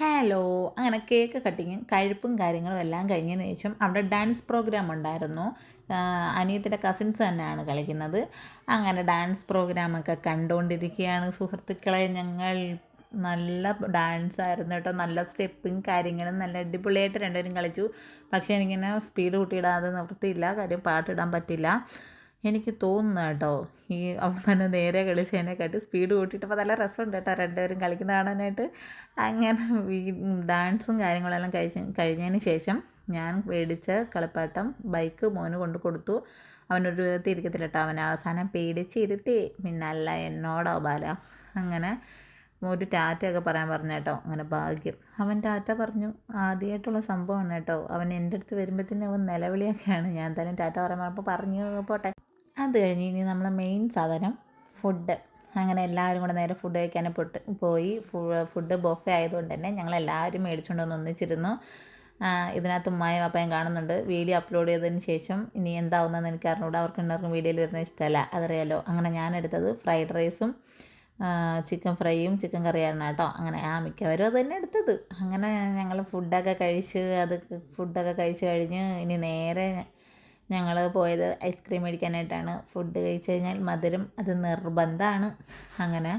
Hello അങ്ങനെ cake കട്ടിങ്ങും കഴിപ്പും കാര്യങ്ങളും എല്ലാം കഴിഞ്ഞതിന് ശേഷം അവിടെ ഡാൻസ് പ്രോഗ്രാം ഉണ്ടായിരുന്നു. അനിയത്തിന്റെ കസിൻസ് തന്നെയാണ് കളിക്കുന്നത്. അങ്ങനെ ഡാൻസ് പ്രോഗ്രാമൊക്കെ കണ്ടുകൊണ്ടിരിക്കുകയാണ് സുഹൃത്തുക്കളെ ഞങ്ങൾ. നല്ല ഡാൻസ് ആയിരുന്നു കേട്ടോ. നല്ല സ്റ്റെപ്പും കാര്യങ്ങളും നല്ല അടിപൊളിയായിട്ട് രണ്ടുപേരും കളിച്ചു. പക്ഷേ എനിക്കിങ്ങനെ സ്പീഡ് കൂട്ടിയിടാതെ നിർത്തിയില്ല. കാര്യം പാട്ടിടാൻ പറ്റില്ല. എനിക്ക് തോന്നുന്നു കേട്ടോ ഈ അവൻ നേരെ കളിച്ചതിനെക്കാട്ടി സ്പീഡ് കൂട്ടിയിട്ടപ്പോൾ നല്ല രസമുണ്ട് കേട്ടോ രണ്ടുപേരും കളിക്കുന്ന കാണാനായിട്ട്. അങ്ങനെ ഡാൻസും കാര്യങ്ങളെല്ലാം കഴിച്ച് കഴിഞ്ഞതിന് ശേഷം ഞാൻ മേടിച്ച കളിപ്പാട്ടം ബൈക്ക് മോന് കൊണ്ട് കൊടുത്തു. അവനൊരു വിധത്തിൽ ഇരിക്കത്തില്ല കേട്ടോ അവൻ അവസാനം പേടിച്ചിരുത്തി. പിന്നല്ല എന്നോടോ ബാല? അങ്ങനെ ഒരു ടാറ്റയൊക്കെ പറയാൻ പറഞ്ഞു കേട്ടോ അങ്ങനെ ഭാഗ്യം. അവൻ ടാറ്റ പറഞ്ഞു ആദ്യമായിട്ടുള്ള സംഭവമാണ് കേട്ടോ അവൻ എന്റെ അടുത്ത് വരുമ്പോഴത്തേനും അവൻ നിലവിളിയൊക്കെയാണ്. ഞാൻ തന്നെ ടാറ്റ പറയാൻ പറഞ്ഞപ്പോൾ പറഞ്ഞു പോട്ടെ. അത് കഴിഞ്ഞ് ഇനി നമ്മളെ മെയിൻ സാധനം ഫുഡ് അങ്ങനെ എല്ലാവരും കൂടെ നേരെ ഫുഡ് കഴിക്കാൻ പൊട്ട് പോയി. ഫുഡ് ബൊഫെ ആയതുകൊണ്ട് തന്നെ ഞങ്ങളെല്ലാവരും മേടിച്ചുകൊണ്ട് വന്ന് ഒന്നിച്ചിരുന്നു. ഇതിനകത്ത് ഉമ്മായും അപ്പയും കാണുന്നുണ്ട്. വീഡിയോ അപ്ലോഡ് ചെയ്തതിന് ശേഷം ഇനി എന്താവുന്നതെന്ന് എനിക്ക് അറിഞ്ഞുകൂടെ. അവർക്ക് ഉണ്ടാർക്കും വീഡിയോയിൽ വരുന്ന ഇഷ്ടമല്ല. അതറിയാലോ. അങ്ങനെ ഞാൻ എടുത്തത് ഫ്രൈഡ് റൈസും ചിക്കൻ ഫ്രൈയും ചിക്കൻ കറിയാണ് കേട്ടോ. അങ്ങനെ ആ മിക്കവരും അത് തന്നെ എടുത്തത്. അങ്ങനെ ഞങ്ങൾ ഫുഡൊക്കെ കഴിച്ച് അത് ഫുഡൊക്കെ കഴിച്ച് കഴിഞ്ഞ് ഇനി നേരെ ഞങ്ങൾ പോയത് ഐസ്ക്രീം മേടിക്കാനായിട്ടാണ്. ഫുഡ് കഴിച്ച് കഴിഞ്ഞാൽ മധുരം അത് നിർബന്ധമാണ്. അങ്ങനെ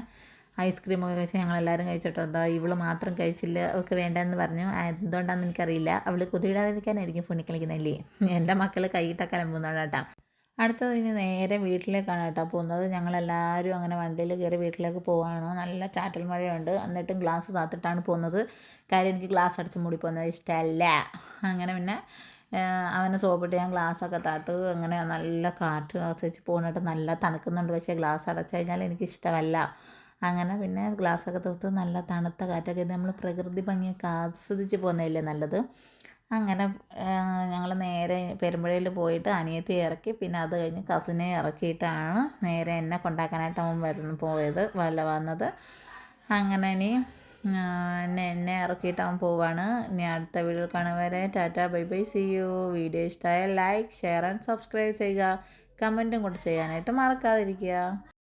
ഐസ്ക്രീം ഒക്കെ കഴിച്ച് ഞങ്ങളെല്ലാവരും കഴിച്ചിട്ടോ? എന്താ ഇവൾ മാത്രം കഴിച്ചില്ല അവൾക്ക് വേണ്ടെന്ന് പറഞ്ഞു. എന്തുകൊണ്ടാണെന്ന് എനിക്കറിയില്ല. അവൾ കുതിയിടാതിരിക്കാനായിരിക്കും ഫോണിൽ കളിക്കുന്നതല്ലേ? എന്റെ മക്കൾ കൈയിട്ടൊക്കെ അലമ്പുന്നതാണ് കേട്ടോ അടുത്തത് ഇനി നേരെ വീട്ടിലേക്കാണ് കേട്ടോ പോകുന്നത്. ഞങ്ങളെല്ലാവരും അങ്ങനെ വണ്ടിയിൽ കയറി വീട്ടിലേക്ക് പോവാണ്. നല്ല ചാറ്റൽ മഴയുണ്ട്. എന്നിട്ടും ഗ്ലാസ് താത്തിട്ടാണ് പോകുന്നത്. കാര്യം എനിക്ക് ഗ്ലാസ് അടച്ച് മൂടി പോകുന്നത് ഇഷ്ടമല്ല അങ്ങനെ പിന്നെ അവനെ സോപ്പിട്ട് ഞാൻ ഗ്ലാസ്സൊക്കെ താത്ത് അങ്ങനെ നല്ല കാറ്റ് ആസ്വദിച്ച് പോകുന്നിട്ട് നല്ല തണുക്കുന്നുണ്ട്. പക്ഷേ ഗ്ലാസ് അടച്ചു കഴിഞ്ഞാൽ എനിക്ക് ഇഷ്ടമല്ല. അങ്ങനെ പിന്നെ ഗ്ലാസ്സൊക്കെ തൂത്ത് നല്ല തണുത്ത കാറ്റൊക്കെ നമ്മൾ പ്രകൃതി ഭംഗിയൊക്കെ ആസ്വദിച്ച് പോകുന്നതല്ലേ നല്ലത്. അങ്ങനെ ഞങ്ങൾ നേരെ പെരുമ്പഴയിൽ പോയിട്ട് അനിയത്തി ഇറക്കി. പിന്നെ അത് കഴിഞ്ഞ് കസിനെ ഇറക്കിയിട്ടാണ് നേരെ എന്നെ കൊണ്ടാക്കാനായിട്ട് അവൻ വരുന്നു പോയത് വല്ല വന്നത്. അങ്ങനെ ഇനി എന്നെ എന്നെ ഇറക്കിയിട്ട് അവൻ പോവാണ്. ഇനി അടുത്ത video കാണുവരെ tata bye bye see you video ഇഷ്ടമായ ലൈക്ക് ഷെയർ ആൻഡ് സബ്സ്ക്രൈബ് ചെയ്യുക. കമന്റും കൂടെ ചെയ്യാനായിട്ട് മറക്കാതിരിക്കുക.